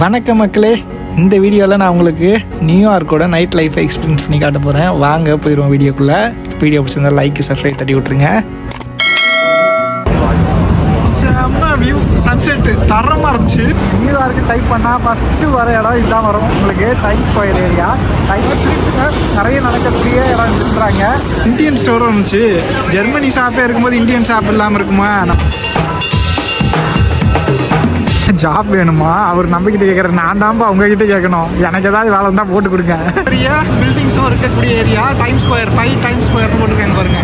வணக்கம் மக்களே. இந்த வீடியோவில் நான் உங்களுக்கு நியூயார்க்கோட நைட் லைஃப்பை எக்ஸ்பீரியன்ஸ் பண்ணி காட்ட போகிறேன் வாங்க போயிடுவோம் வீடியோக்குள்ளே. வீடியோ பிடிச்சிருந்தா லைக் சப்ஸ்கிரைப் தட்டி விட்ருங்க செம்ம வியூ சன்செட்டு தரமாக இருந்துச்சு. நியூயார்க்கு டைப் பண்ணால் ஃபஸ்ட்டு வர இடம் இதுதான் வரும். உங்களுக்கு டைம் ஸ்கொயர் ஏரியா நிறைய நடக்கக்கூடிய இடம் இருக்கிறாங்க இந்தியன் ஸ்டோர் இருந்துச்சு. ஜெர்மனி ஷாப்பே இருக்கும்போது இந்தியன் ஷாப் இல்லாமல் இருக்குமா? ஜாப் வேணுமா? அவர் நம்பிக்கிட்ட கேட்குற நான் தான்ப்பா உங்ககிட்ட கேட்கணும் எனக்கு ஏதாவது வேலை இருந்தால் போட்டு கொடுங்க. பெரிய பில்டிங்ஸும் இருக்கக்கூடிய area time square five time square போட்டுருக்காங்க பாருங்க.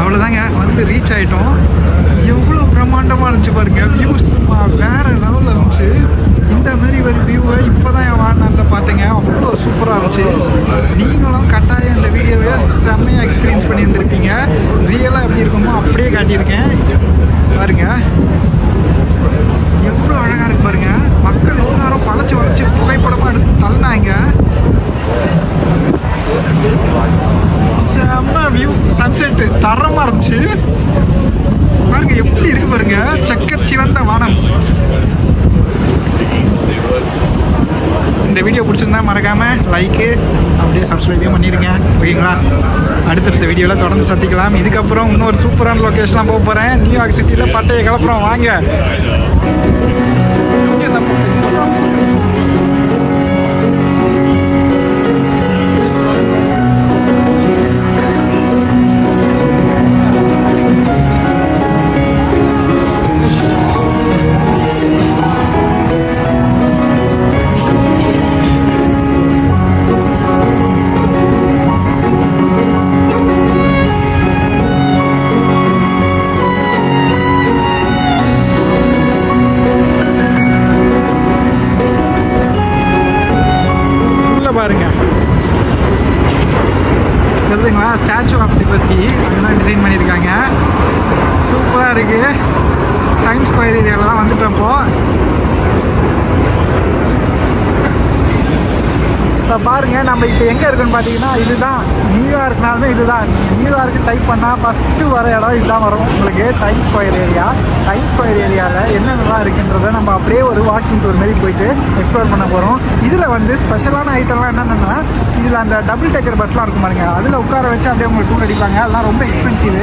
அவ்வளோதாங்க வந்து ரீச் ஆகிட்டோம் எவ்வளோ பிரம்மாண்டமாக இருந்துச்சு பாருங்க. வியூ சும்மா வேற லெவலில் இருந்துச்சு இந்த மாதிரி ஒரு வியூவை இப்போ தான் என் வாழ்நாளில் பார்த்தீங்க அவ்வளோ சூப்பராக இருந்துச்சு. நீங்களும் கட்டாயம் இந்த வீடியோவை செம்மையாக எக்ஸ்பீரியன்ஸ் பண்ணியிருந்திருப்பீங்க ரியலாக எப்படி இருக்குமோ அப்படியே காட்டியிருக்கேன். பாருங்க. எவ்வளோ அழகாக இருக்கு பாருங்க. மக்கள் எல்லாரும் பழச்சி வளைச்சு புகைப்படமாக எடுத்து தள்ள செம்ம வியூ சன்செட்டு தரமாக இருந்துச்சு பாருங்க எப்படி இருக்கு பாருங்க செக்க சிவந்த வானம் இந்த வீடியோ பிடிச்சிருந்தா மறக்காமல் லைக்கு அப்படியே சப்ஸ்கிரைபையும் பண்ணிடுங்க ஓகேங்களா அடுத்தடுத்த வீடியோவில் தொடர்ந்து சந்திக்கலாம். இதுக்கப்புறம் இன்னொரு சூப்பரான லொக்கேஷன்லாம் போக போகிறேன் நியூயார்க் சிட்டியில் பட்டையை கிளப்புறோம் வாங்க. பாருங்கள் நம்ம இப்போ எங்கே இருக்குன்னு பார்த்தீங்கன்னா இதுதான் நியூயார்க்னாலுமே இதுதான். நியூயார்க்கு டைப் பண்ணால் ஃபஸ்ட்டு வர இடம் இதுதான் வரும். உங்களுக்கு time square area time square ஏரியாவில் என்னென்னலாம் இருக்குன்றதை நம்ம அப்படியே ஒரு வாக்கிங் டூர் மாரி போயிட்டு எக்ஸ்ப்ளோர் பண்ண போகிறோம் இதில் வந்து ஸ்பெஷலான ஐட்டம்லாம் என்னென்னா இதில் அந்த டபுள் டேக்கர் பஸ்லாம் இருக்கும் பாருங்க. அதில் உட்கார வச்சு அப்படியே உங்களுக்கு டூர் அடிப்பாங்க. அதெல்லாம் ரொம்ப எக்ஸ்பென்சிவ்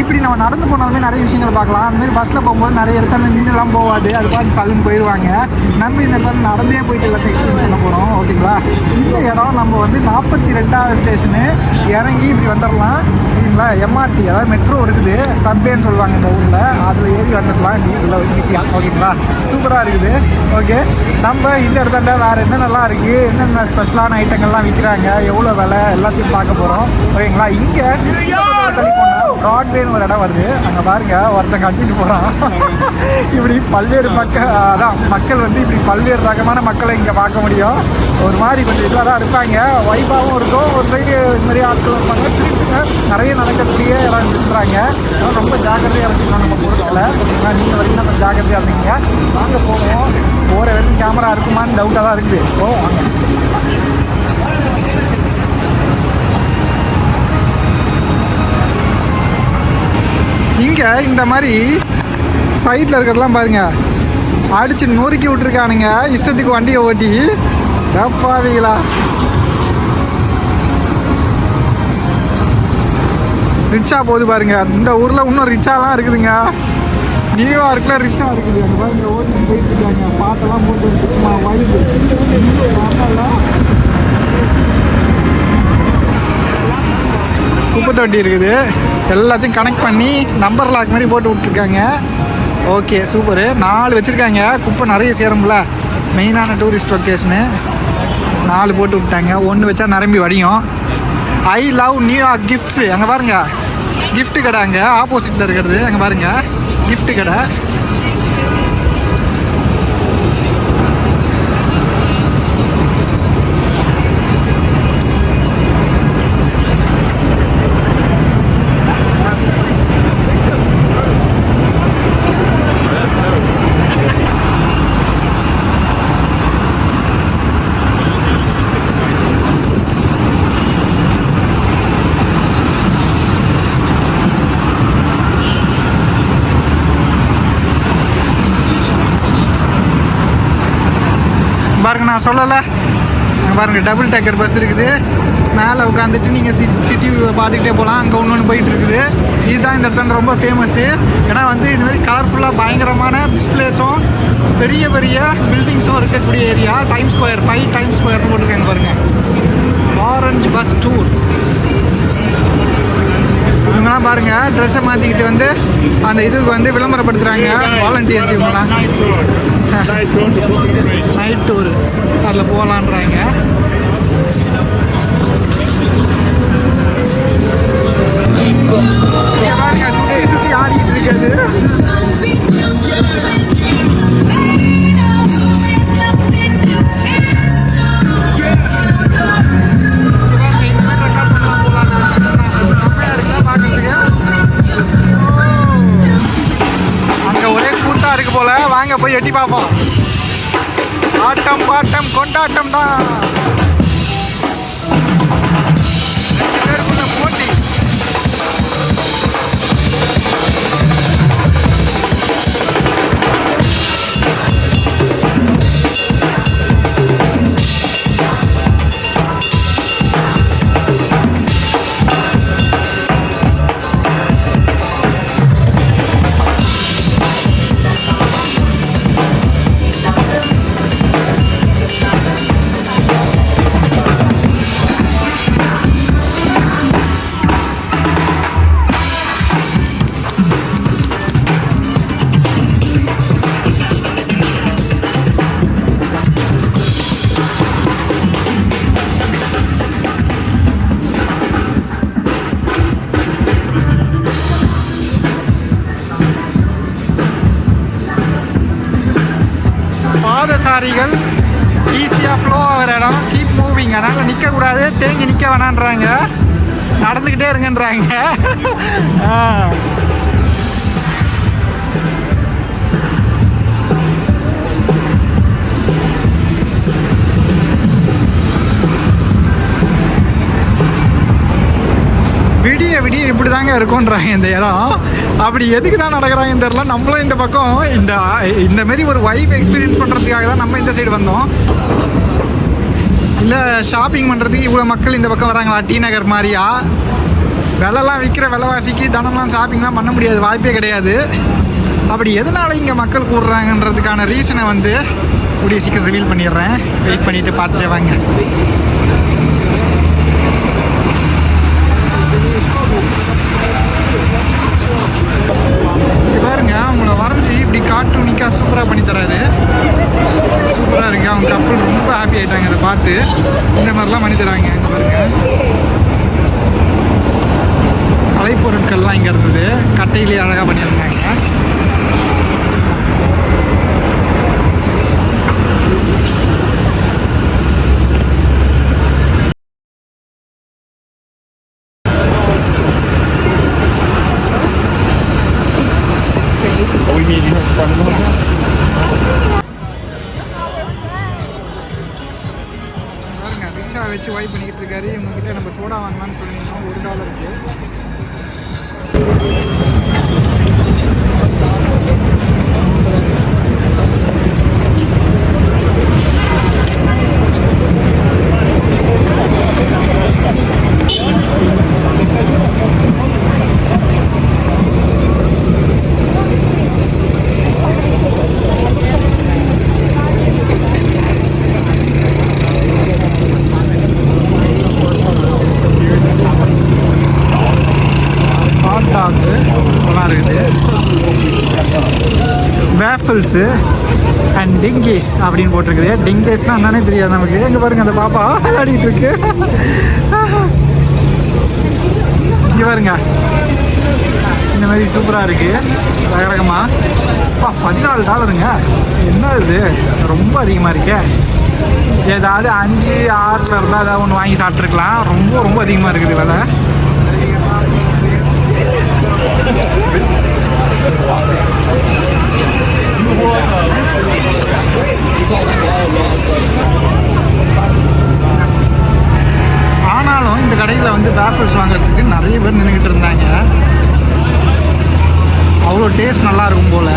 இப்படி நம்ம நடந்து போனாலுமே நிறைய விஷயங்கள் பார்க்கலாம். அந்தமாதிரி பஸ்ஸில் போகும்போது நிறைய இடத்துல நின்றுலாம் போகாது. அது பார்த்து சலுன்னு போயிடுவாங்க நம்ம இந்த மாதிரி நடந்தே போயிட்டு எல்லாத்தையும் எக்ஸ்பீரியன்ஸ் பண்ண போகிறோம் ஓகேங்களா இடம் நம்ம வந்து நாற்பத்தி ரெண்டாவது ஸ்டேஷனு இறங்கி இப்படி வந்துடலாம் பார்த்தீங்களா எம்ஆர்டி அதாவது மெட்ரோ இருக்குது. சப்வேன்னு சொல்லுவாங்க இந்த ஊரில். அதில் ஏறி வந்துக்கலாம் இல்லை ஈஸியாக ஓகேங்களா சூப்பராக இருக்குது. ஓகே நம்ம இந்த இடத்துல வேறு என்னென்னலாம் இருக்குது என்னென்ன ஸ்பெஷலான ஐட்டங்கள்லாம் விற்கிறாங்க எவ்வளோ விலை? எல்லாத்தையும் பார்க்க போகிறோம் ஓகேங்களா இங்கே தள்ளி போனால் ப்ராட்வேன்னு ஒரு இடம் வருது. அங்கே பாருங்க. ஒருத்தன் கட்டிட்டு போகிறான் இப்படி பல்வேறு மக்கள் அதான் மக்கள் வந்து இப்படி பல்வேறு ரகமான மக்களை இங்கே பார்க்க முடியும். ஒரு மாதிரி கொஞ்சம் இதாக தான் இருப்பாங்க வைப்பாகவும் இருக்கும். ஒரு சைடு இந்த மாதிரி ஆட்கள் இருப்பாங்க. திருப்பிங்க நிறைய நடக்கக்கூடிய இடம் இருக்கிறாங்க ரொம்ப ஜாக்கிரதையாக வச்சுக்கணும் நம்ம பொருட்களை. ஓகேங்களா நீங்கள் வரைக்கும் நம்ம ஜாக்கிரதையாக இருந்தீங்க வாங்க போவோம். போகிற வரைக்கும் கேமரா இருக்குமான்னு டவுட்டாக தான் இருக்குது. போவோம் வாங்க. இங்கே இந்த மாதிரி சைட்டில் இருக்கிறதெல்லாம் பாருங்கள் அடித்து நொறுக்கி விட்டுருக்கானுங்க. இஷ்டத்துக்கு வண்டியை ஓட்டி. தப்பாவீங்களா ரிச்சா போகுது பாருங்க. இந்த ஊரில் இன்னும் ரிச்சாலாம் இருக்குதுங்க. நியூயார்க்கில் ரிச்சா இருக்குது. அங்கே பாருங்க ஓடி போயிட்டு இருக்காங்க. பாட்டெல்லாம் போட்டு சும்மா வயது குப்பை தொட்டி இருக்குது. எல்லாத்தையும் கனெக்ட் பண்ணி நம்பர் லாக் மாதிரி போட்டு விட்ருக்காங்க ஓகே சூப்பரு நாலு வச்சுருக்காங்க. குப்பை நிறைய சேரும்ல. மெயினான டூரிஸ்ட் லொக்கேஷனு நாலு போட்டு விட்டாங்க. ஒன்று வச்சா நிரம்பி வடியும். ஐ லவ் நியூயார்க் கிஃப்ட்ஸு அங்கே பாருங்கள் கிஃப்ட் கடை அங்கே ஆப்போசிட்டில் இருக்கிறது. அங்கே பாருங்க. கிஃப்ட் கடை. சொல்லலை. பாருங்கள் டபுள் டேக்கர் பஸ் இருக்குது. மேலே உட்காந்துட்டு நீங்கள் சிட்டி சிட்டி பார்த்துக்கிட்டே போகலாம் அங்கே ஒன்று ஒன்று போயிட்டு இருக்குது. இதுதான் இந்த இடத்துல ரொம்ப ஃபேமஸ்ஸு ஏன்னா வந்து இது மாதிரி கலர்ஃபுல்லாக பயங்கரமான டிஸ்பிளேஸும் பெரிய பெரிய பில்டிங்ஸும் இருக்கக்கூடிய area time square five time ஸ்கொயர்னு போட்டிருக்கேன் பாருங்கள் ஆரஞ்சு பஸ் டூர் இவங்கெல்லாம் பாருங்க ட்ரெஸ்ஸை மாற்றிக்கிட்டு வந்து அந்த இதுக்கு வந்து விளம்பரப்படுத்துகிறாங்க வாலண்டியர்ஸ் இவங்கெல்லாம். நைட் டூர் அதில் போகலான்றாங்க இங்க பாருங்க, வாங்க போய் எட்டி பார்ப்போம். ஆட்டம் பாட்டம் கொண்டாட்டம் தான் பாதசாரிகள் ஈஸியாக ஃப்ளோ ஆகிற இடம். கீப் மூவிங் அதனால் நிற்கக்கூடாது தேங்கி நிற்க வேணான்றாங்க நடந்துக்கிட்டே இருங்கன்றாங்க. விடிய இப்படி தாங்க இருக்கும்ன்றாங்க இந்த இடம். அப்படி எதுக்கு தான் நடக்கிறாங்கன்னு தெரில நம்மளும் இந்த பக்கம் இந்த இந்த மாதிரி ஒரு வைஃப் எக்ஸ்பீரியன்ஸ் பண்ணுறதுக்காக தான் நம்ம இந்த சைடு வந்தோம். இல்லை ஷாப்பிங் பண்ணுறதுக்கு இவ்வளோ மக்கள் இந்த பக்கம் வராங்களா? டி நகர் மாதிரியா? விலைலாம் விற்கிற விலைவாசிக்கு தனம்லாம் ஷாப்பிங்லாம் பண்ண முடியாது. வாய்ப்பே கிடையாது. அப்படி எதனால இங்கே மக்கள் கூடுறாங்கன்றதுக்கான ரீசனை வந்து கூடிய சீக்கிரம் ரிவீல் பண்ணிடுறேன். வெயிட் பண்ணிவிட்டு பார்த்துட்டே வாங்க. பார்த்து இந்த மாதிரிலாம் பண்ணி தராங்க இங்கே பாருங்க. கலைப்பொருட்கள்லாம் இங்கே இருந்தது கட்டையிலே அழகாக பண்ணியிருந்தாங்க. வேஃபிள்ஸு அண்ட் டிங்கேஸ் அப்படின்னு போட்டிருக்குது. டிங்கேஸ்னால் என்னன்னே தெரியாது நமக்கு. எங்கே பாருங்க அந்த பாப்பா ஆடிட்டு இருக்கு. இங்கே பாருங்க. இந்த மாதிரி சூப்பராக இருக்குது ரகரகமாக அப்பா பதினாலு டாலருங்க. என்ன இது? ரொம்ப அதிகமாக இருக்கே. ஏதாவது அஞ்சு ஆறில் இருந்தால் ஏதாவது ஒன்று வாங்கி சாப்பிட்ருக்கலாம் ரொம்ப ரொம்ப அதிகமாக இருக்குது விலை. ஆனாலும் இந்த கடையில் வந்து வேஃபிள்ஸ் வாங்குறதுக்கு நிறைய பேர் நின்றுக்கிட்டு இருந்தாங்க. அவ்வளோ டேஸ்ட் நல்லா இருக்கும் போல்.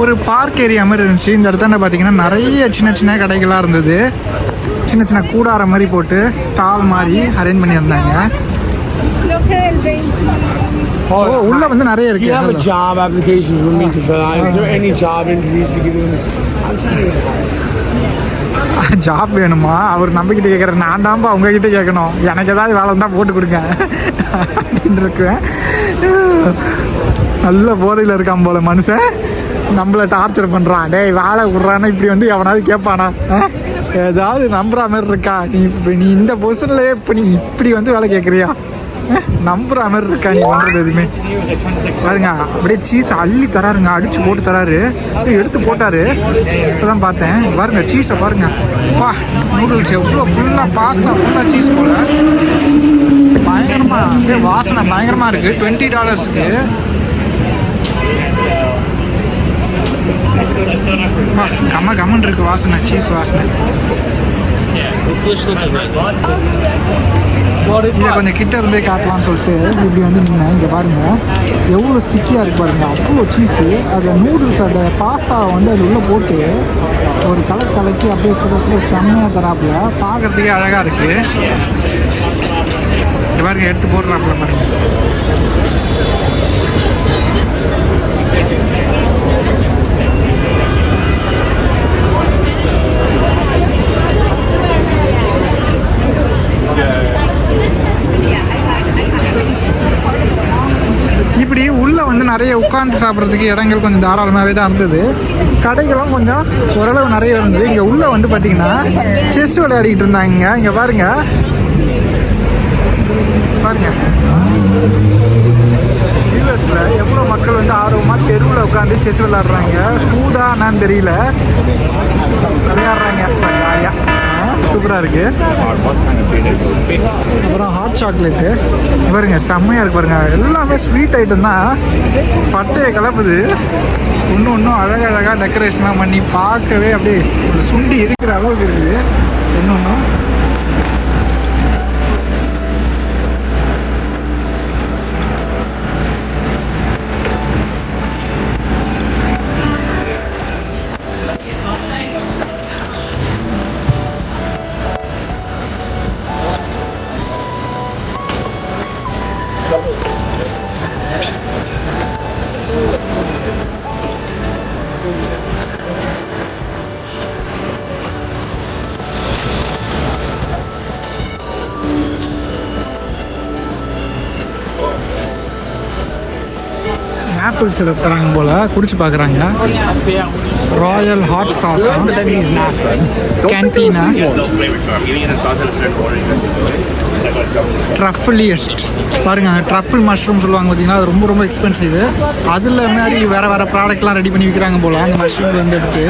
ஒரு பார்க் ஏரியா மாதிரி இருந்துச்சு. இந்த இடத்துல பார்த்தீங்கன்னா நிறைய சின்ன சின்ன கடைகளாக இருந்தது. சின்ன சின்ன கூடாரம் மாதிரி போட்டு ஸ்டால் மாதிரி அரேஞ்ச் பண்ணியிருந்தாங்க. உள்ள வந்து நிறைய Do you have a இருக்கு job application for me to fill out? Is there any job interviews you give? I'm job வேணுமா? அவர் நம்பிக்கிட்ட கேட்குற நான் தான்ப்பா உங்ககிட்ட கேட்கணும் எனக்கு ஏதாவது வேலை இருந்தால் போட்டு கொடுங்க. அப்படின்னு இருக்கேன் நல்ல போதையில் இருக்கான் போல மனுஷன். நம்மளை டார்ச்சர் பண்ணுறான் டேய் வேலை விட்றான்னு இப்படி வந்து எவனாவது கேட்பானா? ஏதாவது நம்புற மாதிரி இருக்கா? நீ இப்போ நீ இந்த பொசிஷன்லேயே இப்போ நீ இப்படி வந்து வேலை கேட்குறியா? நம்புற மாதிரி இருக்கா நீ பண்ணுறது எதுவுமே? பாருங்க அப்படியே சீஸ் அள்ளி தராருங்க அடிச்சு போட்டு தராரு. எடுத்து போட்டாரு. இப்பதான் பார்த்தேன். பாருங்க சீஸை பாருங்க. வா நூடுல்ஸ் எவ்வளோ ஃபுல்லாக பாஸ்தா ஃபுல்லாக சீஸ் போல. பயங்கரமா அப்படியே வாசனை பயங்கரமா இருக்கு. டுவெண்ட்டி டாலர்ஸ்க்கு கம்ம கம்மன் இருக்கு வாசனை சீஸ் வாசனை. இதை கொஞ்சம் கிட்ட இருந்தே காட்டலாம்னு சொல்லிட்டு இப்படி வந்து நின்று இங்கே பாருங்க. எவ்வளோ ஸ்டிக்கியாக இருக்கு பாருங்க. அவ்வளோ சீஸு அதை நூடுல்ஸ் அந்த பாஸ்தாவை வந்து அது உள்ளே போட்டு ஒரு கலர் கலக்கி அப்படியே சுட சுட செம்மையாக தராப்புல. பார்க்கறதுக்கே அழகாக இருக்கு. இங்க பாருங்க எடுத்து போடுறாப்புல பாருங்க. இப்படி உள்ளே வந்து நிறைய உட்காந்து சாப்பிட்றதுக்கு இடங்கள் கொஞ்சம் தாராளமாகவே தான் இருந்தது. கடைகளும் கொஞ்சம் ஓரளவு நிறைய இருந்தது. இங்கே உள்ளே வந்து பார்த்திங்கன்னா செஸ் விளையாடிக்கிட்டு இருந்தாங்க இங்கே பாருங்க. பாருங்க. யூஎஸில் எவ்வளோ மக்கள் வந்து ஆர்வமாக தெருவில் உட்காந்து செஸ் விளையாடுறாங்க. சூடா என்னன்னு தெரியல. விளையாடுறாங்க. ஜாலியாக சூப்பராக இருக்குது அப்புறம் ஹாட் சாக்லேட்டு பாருங்க செம்மையாக இருக்கு பாருங்க. எல்லாமே ஸ்வீட் ஐட்டம் தான். பட்டையை கலப்புது. ஒன்று ஒன்றும் அழகழகாக டெக்கரேஷன்லாம் பண்ணி பார்க்கவே அப்படியே ஒரு சுண்டி இருக்கிற அளவுக்கு இருக்குது. இன்னொன்றும் ஆப்பிள் சிரப் தராங்க போல். குடிச்சு பார்க்குறாங்க ராயல் ஹாட் சாஸ் கேன்டீனா ட்ரஃபிலியஸ்ட் பாருங்க ட்ரஃபிள் மஷ்ரூம் சொல்லுவாங்க பார்த்தீங்கன்னா அது ரொம்ப ரொம்ப எக்ஸ்பென்சிவ் அதில் மாதிரி வேறு வேறு ப்ராடக்ட்லாம் ரெடி பண்ணி விற்கிறாங்க போல். அந்த மஷ்ரூம் வந்து எடுத்து.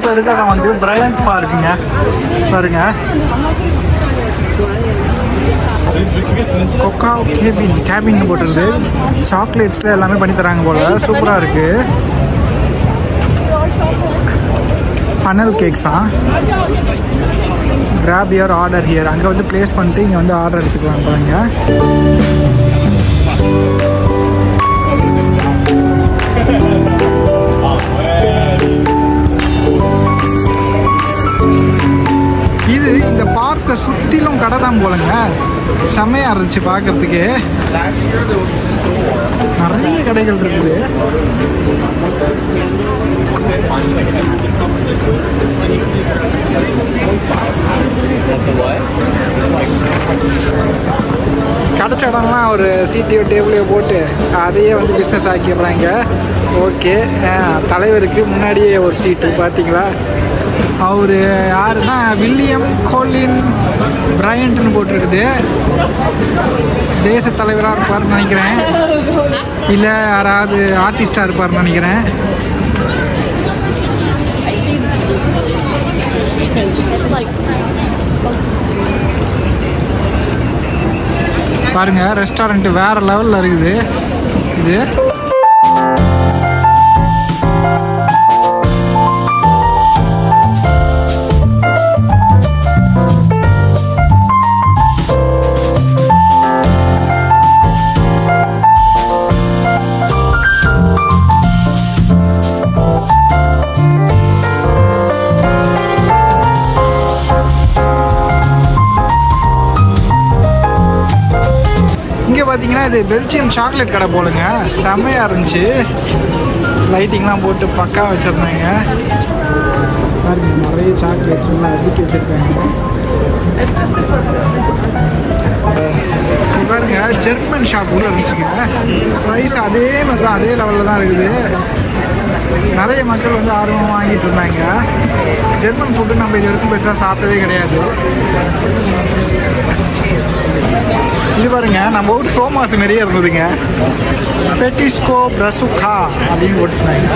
இப்போ இருக்கிற வந்து பிரையன் பார்க்குங்க பாருங்க. கொக்கா கேபின் கேபின் போட்டிருந்து சாக்லேட்ஸில் எல்லாமே பண்ணி தராங்க போல். சூப்பராக இருக்குது ஃபனல் கேக்ஸா கிராப் யுவர் ஆர்டர் ஹியர் அங்கே வந்து ப்ளேஸ் பண்ணிட்டு இங்கே வந்து ஆர்டர் எடுத்துக்கலாம் பாருங்க. இந்த பார்க்கை சுற்றிலும் கடை தான் போலங்க. செம்மையாக இருந்துச்சு பார்க்குறதுக்கு நிறைய கடைகள் இருக்குது. கடைச்ச இடம்லாம் ஒரு சீட்டையோ டேபிளையோ போட்டு அதையே வந்து பிஸ்னஸ் ஆக்கிடுறாங்க. ஓகே தலைவருக்கு முன்னாடியே ஒரு சீட்டு பார்த்தீங்களா அவர் யாருன்னா வில்லியம் கோலின் பிரையண்ட்னு போட்டிருக்குது. தேச தலைவராக இருப்பாருன்னு நினைக்கிறேன். இல்லை யாராவது ஆர்டிஸ்டாக இருப்பாருன்னு நினைக்கிறேன். பாருங்கள் ரெஸ்டாரண்ட்டு வேறு லெவலில் இருக்குது. இது. இது பெல்ஜியம் சாக்லேட் கடை போலுங்க. செம்மையாக இருந்துச்சு. லைட்டிங்லாம் போட்டு பக்கா வச்சுருந்தாங்க. பாருங்க நிறைய சாக்லேட்ஸ்லாம் அடுக்கி வச்சுருக்காங்க. பாருங்க ஜெர்மன் ஷாப் கூட இருந்துச்சுங்க. ப்ரைஸ் அதே மாதிரி தான் அதே லெவலில் தான் இருக்குது. நிறைய மக்கள் வந்து ஆர்வம் வாங்கிட்டு இருந்தாங்க. ஜெர்மன் ஃபுட்டு நம்ம இது வரைக்கும் பெருசாக சாப்பிட்டதே கிடையாது. இது பாருங்க நம்ம ஊர் சோமாசு நிறைய இருந்ததுங்க. பெட்டிஸ்கோ பிரசுகா அப்படின்னு போட்டுருந்தாங்க.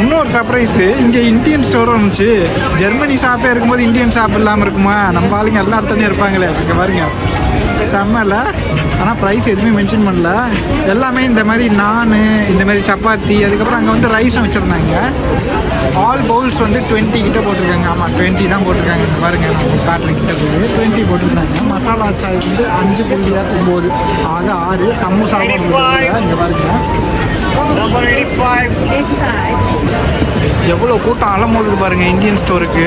இன்னொரு சர்ப்ரைஸு இங்கே இந்தியன் ஸ்டோர் இருந்துச்சு. ஜெர்மனி ஷாப்பே இருக்கும்போது இந்தியன் ஷாப் இல்லாமல் இருக்குமா? நம்ம ஆளுங்க எல்லா இடத்துலையும் இருப்பாங்களே இங்கே பாருங்க. செம்மல. ஆனால் ப்ரைஸ் எதுவுமே மென்ஷன் பண்ணல. எல்லாமே இந்த மாதிரி நான் இந்த மாதிரி சப்பாத்தி அதுக்கப்புறம் அங்கே வந்து ரைஸும் வச்சுருந்தாங்க. ஆல் பவுல்ஸ் வந்து டுவெண்ட்டி கிட்ட போட்டிருக்காங்க. ஆமாம் டுவெண்ட்டி தான் போட்டிருக்காங்க. இங்க பாருங்க காட்டுறேன் கிட்ட போய் டுவெண்ட்டி போட்டிருந்தாங்க. மசாலா சாய் வந்து அஞ்சு புள்ளி ஒம்பது ஆக ஆறு. சமோசா இங்கே பாருங்க. எவ்வளோ கூட்டம் அலமோதுக்கு பாருங்க இந்தியன் ஸ்டோருக்கு.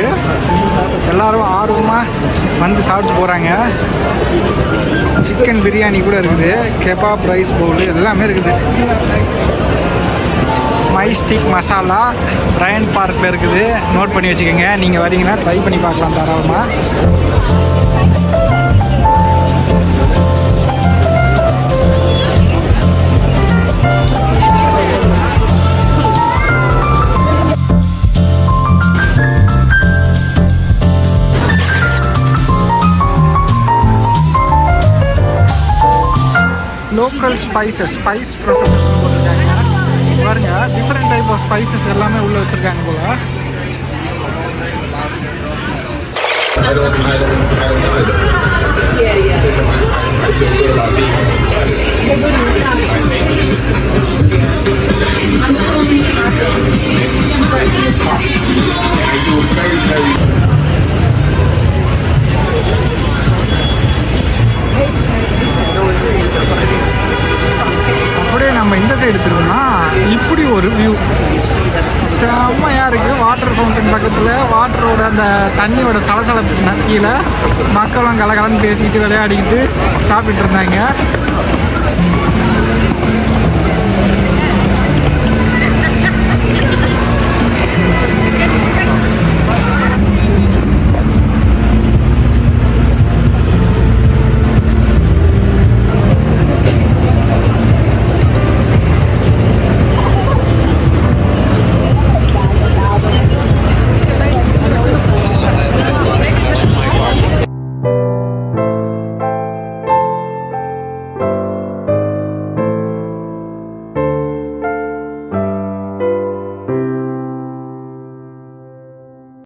எல்லாரும் ஆர்வமாக வந்து சாப்பிட்டு போகிறாங்க சிக்கன் பிரியாணி கூட இருக்குது. கெபாப் ரைஸ் பவுல் எல்லாமே இருக்குது. மை ஸ்டிக் மசாலா ரயன் பார்க்கில் இருக்குது. நோட் பண்ணி வச்சுக்கோங்க. நீங்கள் வரீங்கன்னா ட்ரை பண்ணி பார்க்கலாம் தாராளமாக லோக்கல் ஸ்பைசஸ் ஸ்பைஸ் ப்ரொஃபஷன் போட்டிருக்காங்க. பாருங்க டிஃப்ரெண்ட் டைப் ஆஃப் ஸ்பைசஸ் எல்லாமே உள்ள வச்சிருக்காங்க போல. அப்படியே தண்ணியோட சலசலப்பு கீழே மக்களும் கலகலன்னு பேசிக்கிட்டு விளையாடிக்கிட்டு சாப்பிட்டு இருந்தாங்க.